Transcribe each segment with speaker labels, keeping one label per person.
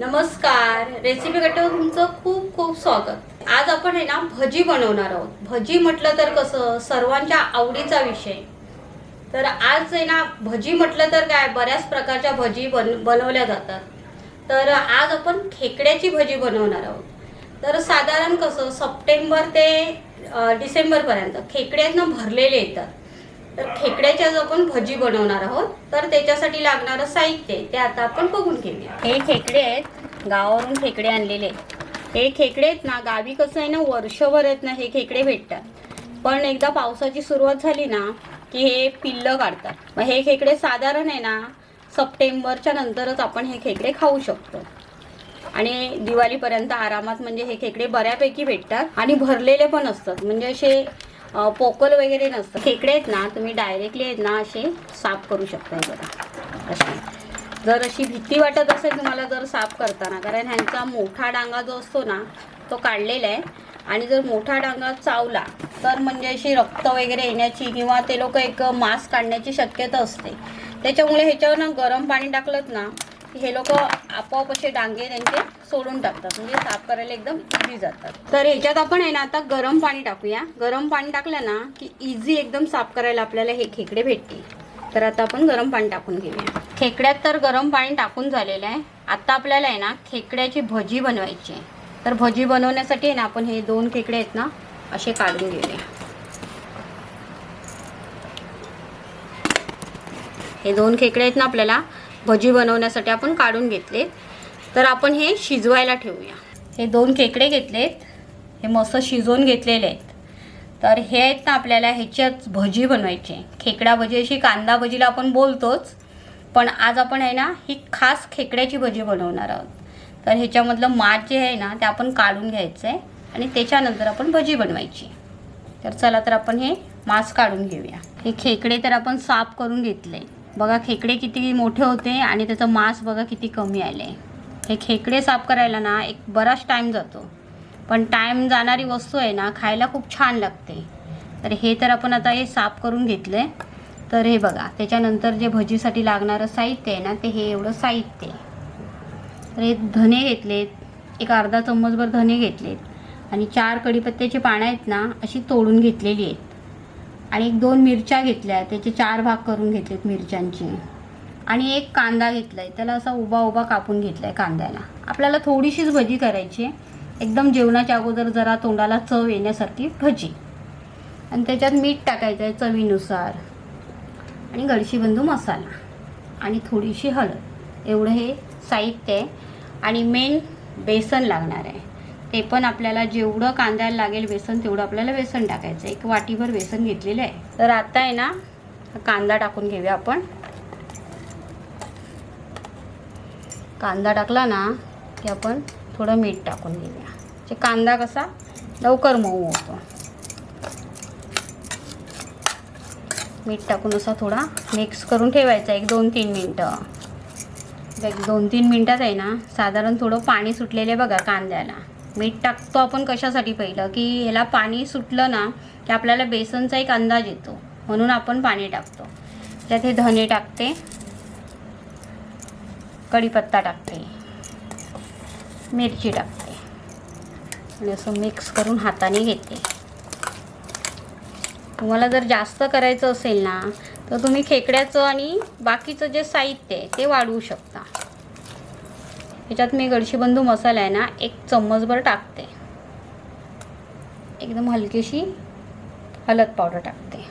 Speaker 1: नमस्कार. रेसिपी गटावर तुमचं खूप खूप स्वागत. आज आपण आहे ना भजी बनवणार आहोत. भजी म्हटलं तर कसं सर्वांच्या आवडीचा विषय. तर आज आहे ना भजी म्हटलं तर काय बऱ्याच प्रकारच्या भजी बन बनवल्या जातात. तर आज आपण खेकड्याची भजी बनवणार आहोत. तर साधारण कसं सप्टेंबर ते डिसेंबरपर्यंत खेकड्यांना भरलेले येतात. तर खेकड्याच्या जो आपण भजी बनवणार आहोत तर त्याच्यासाठी लागणारं साहित्य ते आता आपण बघून घेऊया. हे खेकडे आहेत गावावरून खेकडे आणलेले आहेत. हे खेकडे आहेत ना गावी कसं आहे ना वर्षभर आहेत ना हे खेकडे भेटतात. पण एकदा पावसाची सुरुवात झाली ना की हे पिल्लं काढतात. मग हे खेकडे साधारण आहे ना सप्टेंबरच्या नंतरच आपण हे खेकडे खाऊ शकतो. आणि दिवाळीपर्यंत आरामात म्हणजे हे खेकडे बऱ्यापैकी भेटतात. आणि भरलेले पण असतात. म्हणजे असे पोकल वगैरे नसतं. खेकडे आहेत ना तुम्ही डायरेक्टली आहेत ना असे साफ करू शकता बघा. असे. जर अशी भीती वाटत असेल तुम्हाला जर साफ करताना कारण ह्यांचा मोठा डांगा जो असतो ना तो काढलेला आहे. आणि जर मोठा डांगा चावला तर म्हणजे अशी रक्त वगैरे येण्याची किंवा ते लोक एक मास्क काढण्याची शक्यता असते. त्याच्यामुळे ह्याच्यावर ना गरम पाणी टाकलं ना हे लोक आपोआप असे डांगे त्यांचे सोडून टाकतात म्हणजे साफ करायला एकदम इझी जातात. तर ह्याच्यात आपण आहे ना आता गरम पाणी टाकूया. गरम पाणी टाकलं ना की इझी एकदम साफ करायला आपल्याला हे खेकडे भेटतील. तर आता आपण गरम पाणी टाकून घेऊया. खेकड्यात तर गरम पाणी टाकून झालेलं आहे. आता आपल्याला आहे ना खेकड्याची भजी बनवायची आहे. तर भजी बनवण्यासाठी आहे ना आपण हे दोन खेकडे आहेत ना असे काढून घेऊया. हे दोन खेकडे आहेत ना आपल्याला भजी बनवण्यासाठी आपण काढून घेतले तर आपण हे शिजवायला ठेवूया. हे दोन खेकडे घेतलेत. हे मस्त शिजवून घेतलेले आहेत. तर हे आहेत ना आपल्याला ह्याच्यात भजी बनवायची. खेकडा भजी अशी कांदा भजीला आपण बोलतोच. पण आज आपण आहे ना ही खास खेकड्याची भजी बनवणार आहोत. तर ह्याच्यामधलं माठ जे आहे ना ते आपण काढून घ्यायचं आहे आणि त्याच्यानंतर आपण भजी बनवायची. तर चला तर आपण हे मांस काढून घेऊया. हे खेकडे तर आपण साफ करून घेतले. बघा खेकडे किती मोठे होते आणि त्याचं मांस बघा किती कमी आले. हे खेकडे साफ करायला ना एक बराच टाईम जातो. पण टाईम जाणारी वस्तू आहे ना खायला खूप छान लागते. तर हे तर आपण आता हे साफ करून घेतलं आहे तर हे बघा त्याच्यानंतर जे भजीसाठी लागणारं साहित्य आहे ना ते हे एवढं साहित्य आहे. तर हे धने घेतलेत एक अर्धा चम्मचभर धने घेतलेत आणि चार कढीपत्त्याची पानं आहेत ना अशी तोडून घेतलेली आहेत. आणि एक दोन मिरच्या घेतल्या. त्याचे चार भाग करून घेतलेत मिरच्यांचे. आणि एक कांदा घेतला आहे त्याला असा उभा उभा कापून घेतला आहे कांद्याला. आपल्याला थोडीशीच भजी करायची आहे. एकदम जेवणाच्या अगोदर जरा तोंडाला चव येण्यासारखी भजी. आणि त्याच्यात मीठ टाकायचं आहे चवीनुसार. आणि गडशीबंधू मसाला. आणि थोडीशी हळद. एवढं हे साहित्य आहे. आणि मेन बेसन लागणार आहे. ते पण आपल्याला जेवढं कांद्याला लागेल बेसन तेवढं आपल्याला बेसन टाकायचं आहे. एक वाटीभर बेसन घेतलेलं आहे. तर आता आहे ना कांदा टाकून घेऊया आपण. कांदा टाकला ना की आपण थोडं मीठ टाकून घेऊया. म्हणजे कांदा कसा लवकर मऊ होतो. मीठ टाकून असा थोडा मिक्स करून ठेवायचा एक दोन तीन मिनटं. एक दोन तीन मिनटात आहे ना साधारण थोडं पाणी सुटलेलं आहे बघा कांद्याला. मीठ टाकतो आपण कशासाठी पहिलं? की ह्याला पाणी सुटलं ना की आपल्याला बेसनचा एक अंदाज येतो. म्हणून आपण पाणी टाकतो. त्यात हे धने टाकते. कढीपत्ता टाकते. मिरची टाकते. आणि असं मिक्स करून हाताने घेते. तुम्हाला जर जास्त करायचं असेल ना तर तुम्ही खेकड्याचं आणि बाकीचं जे साहित्य आहे ते वाढवू शकता. ह्याच्यात मी गडशीबंधू मसाला आहे ना एक चम्मचभर टाकते. एकदम हलकीशी हलद पावडर टाकते.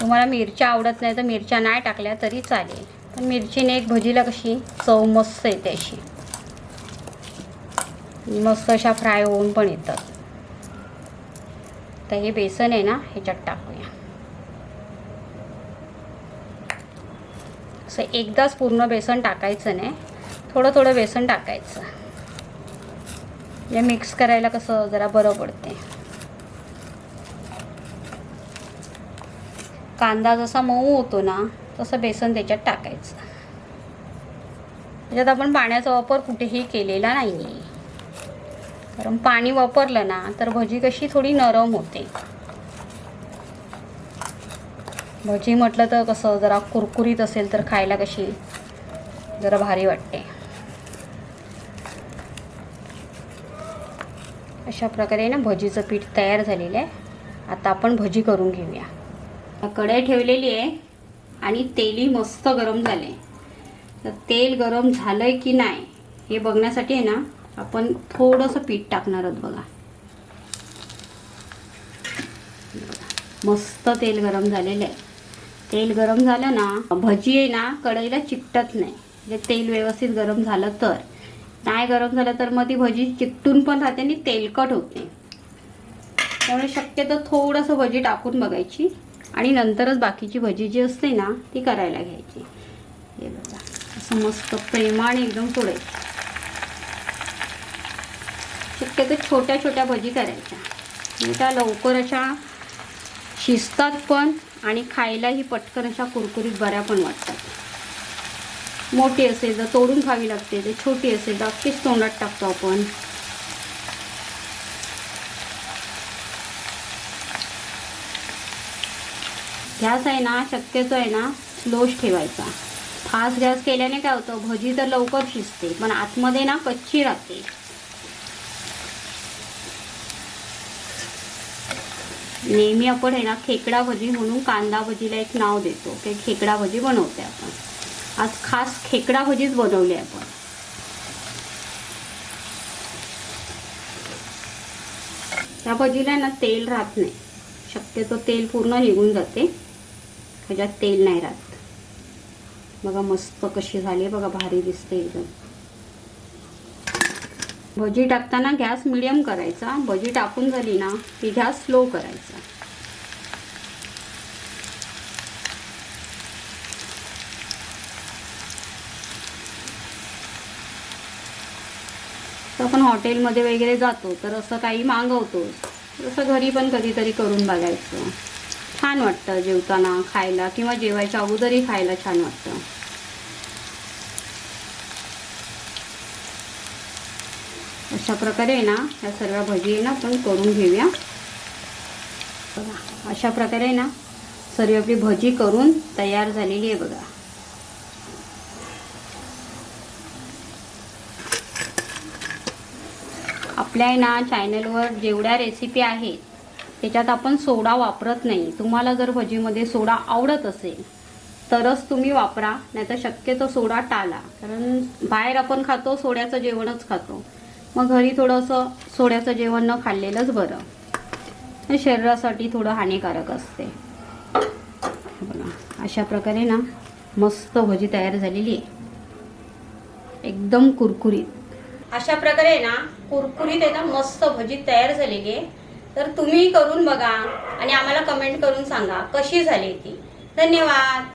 Speaker 1: तुम्हाला मिरच्या आवडत नाही तर मिरच्या नाही टाकल्या तरी चालेल. पण मिरचीने एक भजीला कशी चव मस्त येते अशी. मस्त अशा फ्राय होऊन पण येतात. तर हे बेसन आहे ना ह्याच्यात टाकूया. असं एकदाच पूर्ण बेसन टाकायचं नाही. थोडं थोडं बेसन टाकायचं. म्हणजे मिक्स करायला कसं जरा बरं पडते. कांदा जसा मऊ होतो ना तसं बेसन त्याच्यात टाकायचं. त्याच्यात आपण पाण्याचा वापर कुठेही केलेला नाही आहे कारण पाणी वापरलं ना तर भजी कशी थोडी नरम होते. भजी म्हटलं तर कसं जरा कुरकुरीत असेल तर खायला कशी? जरा भारी वाटते. अशा प्रकारे ना भजीचं पीठ तयार झालेलं आहे. आता आपण भजी करून घेऊया. कढई ठेवलेली आहे आणि तेलही मस्त गरम झाले. तर तेल गरम झालं आहे की नाही हे बघण्यासाठी आहे ना आपण थोडंसं पीठ टाकणार आहोत बघा. मस्त तेल गरम झालेलं आहे. तेल गरम झालं ना भजी आहे ना कढईला चिकटत नाही. म्हणजे तेल व्यवस्थित गरम झालं तर. नाही गरम झालं तर मग ती भजी चिकटून पण राहते आणि तेलकट होते. त्यामुळे शक्यतो थोडंसं भजी टाकून बघायची आणि नंतरच बाकीची भजी जी असते ना ती करायला घ्यायची. हे बघा असं मस्त प्रेमाने एकदम सोडायची शक्यतो छोट्या छोट्या भजी करायच्या. म्हणजे त्या लवकर अशा शिजतात पण आणि खायलाही पटकन अशा कुरकुरीत बऱ्या पण वाटतात. मोठी असेल तर तोडून खावी लागते ते छोटी असेल तर अगदीच तोंडात टाकतो आपण. गॅस आहे ना शक्यतो आहे ना स्लोच ठेवायचा. फास्ट गॅस केल्याने काय होतं भजी तर लवकर शिजते पण आतमध्ये ना कच्ची राहते. नेहमी आपण आहे ना खेकडा भजी म्हणून कांदा भजीला एक नाव देतो. की खेकडा भजी बनवते आपण. आज खास खेकडा भजीच बनवली आपण. त्या भजीला ना तेल राहत नाही. शक्यतो तेल पूर्ण निघून जाते. ह्याच्यात तेल नाही राहत. बघा मस्त कशी झाली बघा भारी दिसते एकदम. भजी टाकताना गॅस मिडियम करायचा. भजी टाकून झाली ना की गॅस स्लो करायचा. तर आपण हॉटेलमध्ये वगैरे जातो तर असं काही मागवतो तसं घरी पण कधीतरी करून बघायचं. छान वाटतं जेवताना खायला किंवा जेवायच्या अगोदरही खायला छान वाटतं. अशा प्रकारे आहे ना ह्या सर्व भजी ना आपण करून घेऊया. बघा अशा प्रकारे आहे ना सर्व आपली भजी करून तयार झालेली आहे बघा. आपल्या ना चॅनलवर जेवढ्या रेसिपी आहेत त्याच्यात आपण सोडा वापरत नाही. तुम्हाला जर भजीमध्ये सोडा आवडत असेल तरच तुम्ही वापरा नाहीतर शक्यतो सोडा टाळा कारण बाहेर आपण खातो सोड्याचं जेवणच खातो. मग घरी थोडंसं सोड्याचं जेवण न खाल्लेलंच बरं. हे शरीरासाठी थोडं हानिकारक असते. बघा अशा प्रकारे ना मस्त भजी तयार झालेली आहे. एकदम कुरकुरीत. अशा प्रकारे ना कुरकुरीत आहे ना मस्त भजी तयार झालेली आहे. तर तुम्ही करून बघा आणि आम्हाला कमेंट करून सांगा कशी झाली ती. धन्यवाद.